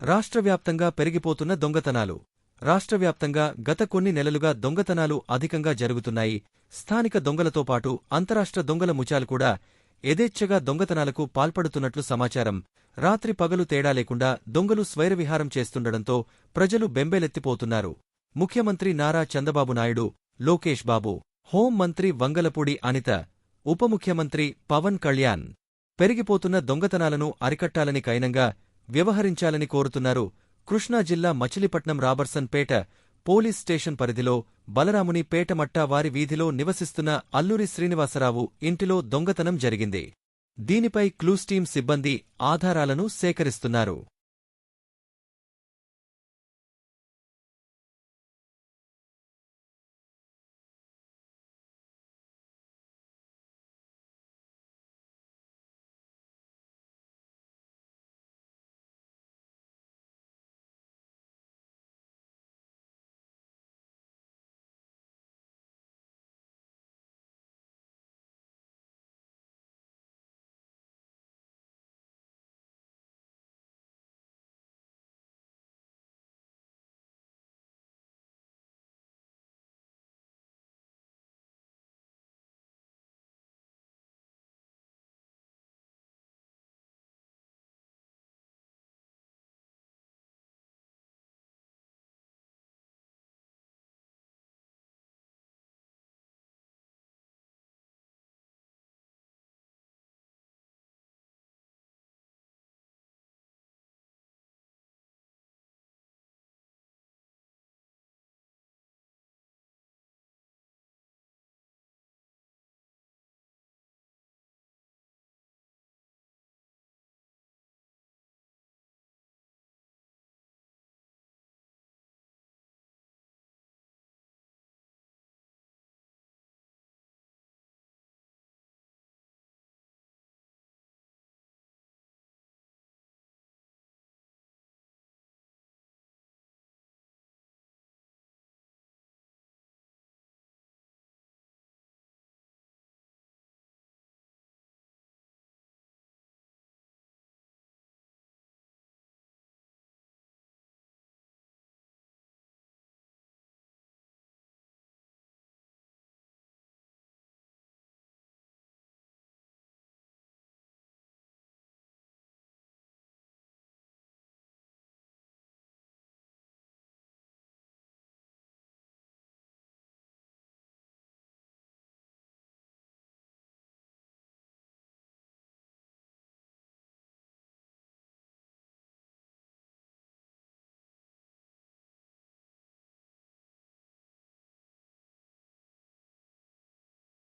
రాష్ట్రవ్యాప్తంగా పెరిగిపోతున్న దొంగతనాలు. రాష్ట్రవ్యాప్తంగా గత కొన్ని నెలలుగా దొంగతనాలు అధికంగా జరుగుతున్నాయి. స్థానిక దొంగలతో పాటు అంతరాష్ట్ర దొంగల ముచాలు కూడా యథేచ్ఛగా దొంగతనాలకు పాల్పడుతున్నట్లు సమాచారం. రాత్రి పగలు తేడా లేకుండా దొంగలు స్వైరవిహారం చేస్తుండడంతో ప్రజలు బెంబేలెత్తిపోతున్నారు. ముఖ్యమంత్రి నారా చంద్రబాబు నాయుడు లోకేష్ బాబు హోం మంత్రి వంగలపూడి అనిత ఉప ముఖ్యమంత్రి పవన్ కళ్యాణ్. పెరిగిపోతున్న దొంగతనాలను అరికట్టాలని కైనంగా వ్యవహరించాలని కోరుతున్నారు. కృష్ణా జిల్లా మచిలీపట్నం రాబర్సన్ పేట పోలీస్ స్టేషన్ పరిధిలో బలరాముని పేటమట్టా వారి వీధిలో నివసిస్తున్న అల్లూరి శ్రీనివాసరావు ఇంటిలో దొంగతనం జరిగింది. దీనిపై క్లూస్ టీం సిబ్బంది ఆధారాలను సేకరిస్తున్నారు.